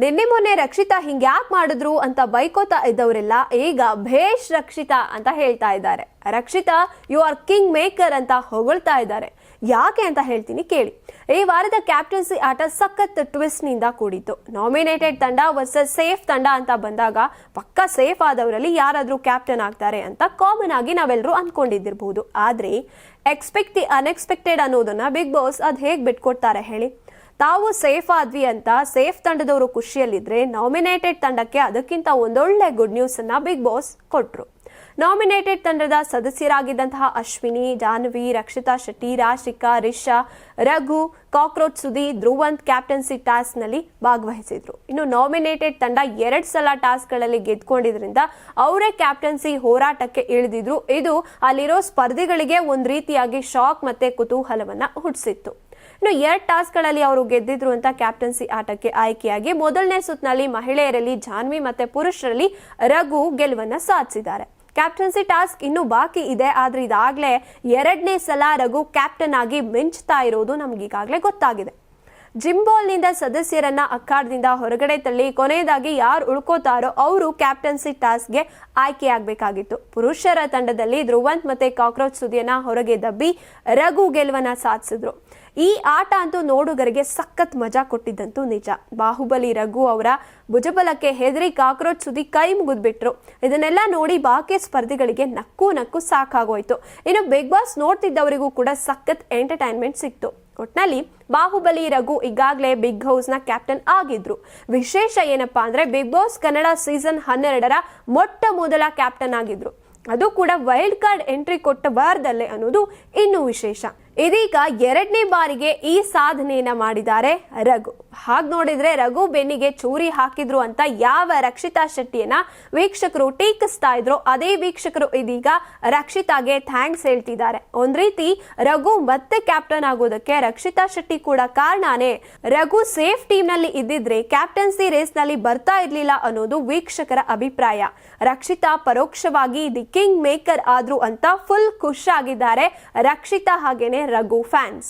ನಿನ್ನೆ ಮೊನ್ನೆ ರಕ್ಷಿತಾ ಹಿಂಗೆ ಯಾಕೆ ಮಾಡಿದ್ರು ಅಂತ ಬೈಕೋತಾ ಇದ್ದವರೆಲ್ಲ ಈಗ ಭೇಷ್ ರಕ್ಷಿತಾ ಅಂತ ಹೇಳ್ತಾ ಇದ್ದಾರೆ. Rakshita you are king maker ಅಂತ ಹೊಗಳ್ತಾ ಇದ್ದಾರೆ. ಯಾಕೆ ಅಂತ ಹೇಳ್ತೀನಿ ಕೇಳಿ. ಈ ವಾರದ ಕ್ಯಾಪ್ಟನ್ಸಿ ಆಟ ಸಖತ್ ಟ್ವಿಸ್ಟ್ನಿಂದ ಕೂಡಿತ್ತು. ನಾಮಿನೇಟೆಡ್ ತಂಡ ವರ್ಸಸ್ ಸೇಫ್ ತಂಡ ಅಂತ ಬಂದಾಗ ಪಕ್ಕ ಸೇಫ್ ಆದವರಲ್ಲಿ ಯಾರಾದರೂ ಕ್ಯಾಪ್ಟನ್ ಆಗ್ತಾರೆ ಅಂತ ಕಾಮನ್ ಆಗಿ ನಾವೆಲ್ಲರೂ ಅನ್ಕೊಂಡಿದ್ದಿರಬಹುದು ಆದ್ರೆ ಎಕ್ಸ್ಪೆಕ್ಟ್ ದಿ ಅನ್ಎಕ್ಸ್ಪೆಕ್ಟೆಡ್ ಅನ್ನೋದನ್ನ ಬಿಗ್ ಬಾಸ್ ಅದ್ ಹೇಗ್ ಬಿಟ್ಕೊಡ್ತಾರೆ ಹೇಳಿ? ತಾವು ಸೇಫ್ ಆದ್ವಿ ಅಂತ ಸೇಫ್ ತಂಡದವರು ಖುಷಿಯಲ್ಲಿದ್ರೆ ನಾಮಿನೇಟೆಡ್ ತಂಡಕ್ಕೆ ಅದಕ್ಕಿಂತ ಒಂದೊಳ್ಳೆ ಗುಡ್ ನ್ಯೂಸ್ ಅನ್ನ ಬಿಗ್ ಬಾಸ್ ಕೊಟ್ರು. ನಾಮಿನೇಟೆಡ್ ತಂಡದ ಸದಸ್ಯರಾಗಿದ್ದಂತಹ ಅಶ್ವಿನಿ ಜಾನ್ವಿ ರಕ್ಷಿತಾ ಶೆಟ್ಟಿ, ರಾಶಿಕಾ, ರಿಷಾ, ರಘು, ಕಾಕ್ರೋಚ್ ಸುದಿ ಧ್ರುವಂತ್ ಕ್ಯಾಪ್ಟನ್ಸಿ ಟಾಸ್ಕ್ನಲ್ಲಿ ಭಾಗವಹಿಸಿದ್ರು. ಇನ್ನು ನಾಮಿನೇಟೆಡ್ ತಂಡ ಎರಡ್ ಸಲ ಟಾಸ್ಕ್ಗಳಲ್ಲಿ ಗೆದ್ಕೊಂಡಿದ್ರಿಂದ ಅವರೇ ಕ್ಯಾಪ್ಟನ್ಸಿ ಹೋರಾಟಕ್ಕೆ ಇಳಿದಿದ್ರು. ಇದು ಅಲ್ಲಿರೋ ಸ್ಪರ್ಧಿಗಳಿಗೆ ಒಂದ್ ರೀತಿಯಾಗಿ ಶಾಕ್ ಮತ್ತೆ ಕುತೂಹಲವನ್ನ ಹುಟ್ಟಿಸಿತ್ತು. ಇನ್ನು ಎರಡ್ ಟಾಸ್ಕ್ಗಳಲ್ಲಿ ಅವರು ಗೆದ್ದಿದ್ರು ಅಂತ ಕ್ಯಾಪ್ಟನ್ಸಿ ಆಟಕ್ಕೆ ಆಯ್ಕೆಯಾಗಿ ಮೊದಲನೇ ಸುತ್ತಿನಲ್ಲಿ ಮಹಿಳೆಯರಲ್ಲಿ ಜಾನ್ವಿ ಮತ್ತೆ ಪುರುಷರಲ್ಲಿ ರಘು ಗೆಲುವನ್ನ ಸಾಧಿಸಿದ್ದಾರೆ. ಕ್ಯಾಪ್ಟನ್ಸಿ ಟಾಸ್ಕ್ ಇನ್ನೂ ಬಾಕಿ ಇದೆ, ಆದ್ರೆ ಇದಾಗ್ಲೇ ಎರಡನೇ ಸಲ ರಘು ಕ್ಯಾಪ್ಟನ್ ಆಗಿ ಮಿಂಚ್ತಾ ಇರೋದು ನಮ್ಗೀಗಾಗ್ಲೇ ಗೊತ್ತಾಗಿದೆ. ಜಿಂಬಾಲ್ನಿಂದ ಸದಸ್ಯರನ್ನ ಅಖಾಡದಿಂದ ಹೊರಗಡೆ ತಳ್ಳಿ ಕೊನೆಯದಾಗಿ ಯಾರು ಉಳ್ಕೋತಾರೋ ಅವರು ಕ್ಯಾಪ್ಟನ್ಸಿ ಟಾಸ್ಕ್ಗೆ ಆಯ್ಕೆಯಾಗಬೇಕಾಗಿತ್ತು. ಪುರುಷರ ತಂಡದಲ್ಲಿ ಧ್ರುವಂತ್ ಮತ್ತೆ ಕಾಕ್ರೋಚ್ ಸುದಿಯನ್ನ ಹೊರಗೆ ದಬ್ಬಿ ರಘು ಗೆಲುವನ್ನ ಸಾಧಿಸಿದ್ರು. ಈ ಆಟ ಅಂತೂ ನೋಡುಗರಿಗೆ ಸಖತ್ ಮಜಾ ಕೊಟ್ಟಿದ್ದಂತೂ ನಿಜ. ಬಾಹುಬಲಿ, ರಘು ಅವರ ಭುಜಬಲಕ್ಕೆ ಹೆದರಿ ಕಾಕ್ರೋಚ್ ಸುದಿ ಕೈ ಮುಗಿದ್ಬಿಟ್ರು. ಇದನ್ನೆಲ್ಲ ನೋಡಿ ಬಾಕಿ ಸ್ಪರ್ಧಿಗಳಿಗೆ ನಕ್ಕು ನಕ್ಕು ಸಾಕಾಗೋಯ್ತು. ಇನ್ನು ಬಿಗ್ ಬಾಸ್ ನೋಡ್ತಿದ್ದವರಿಗೂ ಕೂಡ ಸಖತ್ ಎಂಟರ್ಟೈನ್ಮೆಂಟ್ ಸಿಕ್ತು. ಒಟ್ನಲ್ಲಿ ಬಾಹುಬಲಿ ರಘು ಈಗಾಗಲೇ ಬಿಗ್ ಹೌಸ್ನ ಕ್ಯಾಪ್ಟನ್ ಆಗಿದ್ರು. ವಿಶೇಷ ಏನಪ್ಪಾ ಅಂದ್ರೆ ಬಿಗ್ ಬಾಸ್ ಕನ್ನಡ ಸೀಸನ್ ಹನ್ನೆರಡರ ಮೊಟ್ಟ ಮೊದಲ ಕ್ಯಾಪ್ಟನ್ ಆಗಿದ್ರು. ಅದು ಕೂಡ ವೈಲ್ಡ್ ಕಾರ್ಡ್ ಎಂಟ್ರಿ ಕೊಟ್ಟ ವಾರದಲ್ಲೇ ಅನ್ನೋದು ಇನ್ನೂ ವಿಶೇಷ. ಇದೀಗ ಎರಡನೇ ಬಾರಿಗೆ ಈ ಸಾಧನೆಯನ್ನ ಮಾಡಿದ್ದಾರೆ. ರಘು, ಹಾಗ ನೋಡಿದ್ರೆ ರಘು ಬೆನ್ನಿಗೆ ಚೂರಿ ಹಾಕಿದ್ರು ಅಂತ ಯಾವ ರಕ್ಷಿತಾ ಶೆಟ್ಟಿಯನ್ನ ವೀಕ್ಷಕರು ಟೀಕಿಸ್ತಾ ಇದ್ರು, ಅದೇ ವೀಕ್ಷಕರು ಇದೀಗ ರಕ್ಷಿತಾಗೆ ಥ್ಯಾಂಕ್ಸ್ ಹೇಳ್ತಿದ್ದಾರೆ. ಒಂದ್ ರೀತಿ ರಘು ಮತ್ತೆ ಕ್ಯಾಪ್ಟನ್ ಆಗೋದಕ್ಕೆ ರಕ್ಷಿತಾ ಶೆಟ್ಟಿ ಕೂಡ ಕಾರಣನೇ ರಘು ಸೇಫ್ ಟೀಮ್ನಲ್ಲಿ ಇದ್ದಿದ್ರೆ ಕ್ಯಾಪ್ಟನ್ಸಿ ರೇಸ್ನಲ್ಲಿ ಬರ್ತಾ ಇರ್ಲಿಲ್ಲ ಅನ್ನೋದು ವೀಕ್ಷಕರ ಅಭಿಪ್ರಾಯ. ರಕ್ಷಿತಾ ಪರೋಕ್ಷವಾಗಿ ದಿ ಕಿಂಗ್ ಮೇಕರ್ ಆದ್ರು ಅಂತ ಫುಲ್ ಖುಷ್ ಆಗಿದ್ದಾರೆ ರಕ್ಷಿತಾ ಹಾಗೇನೆ ರಘು ಫ್ಯಾನ್ಸ್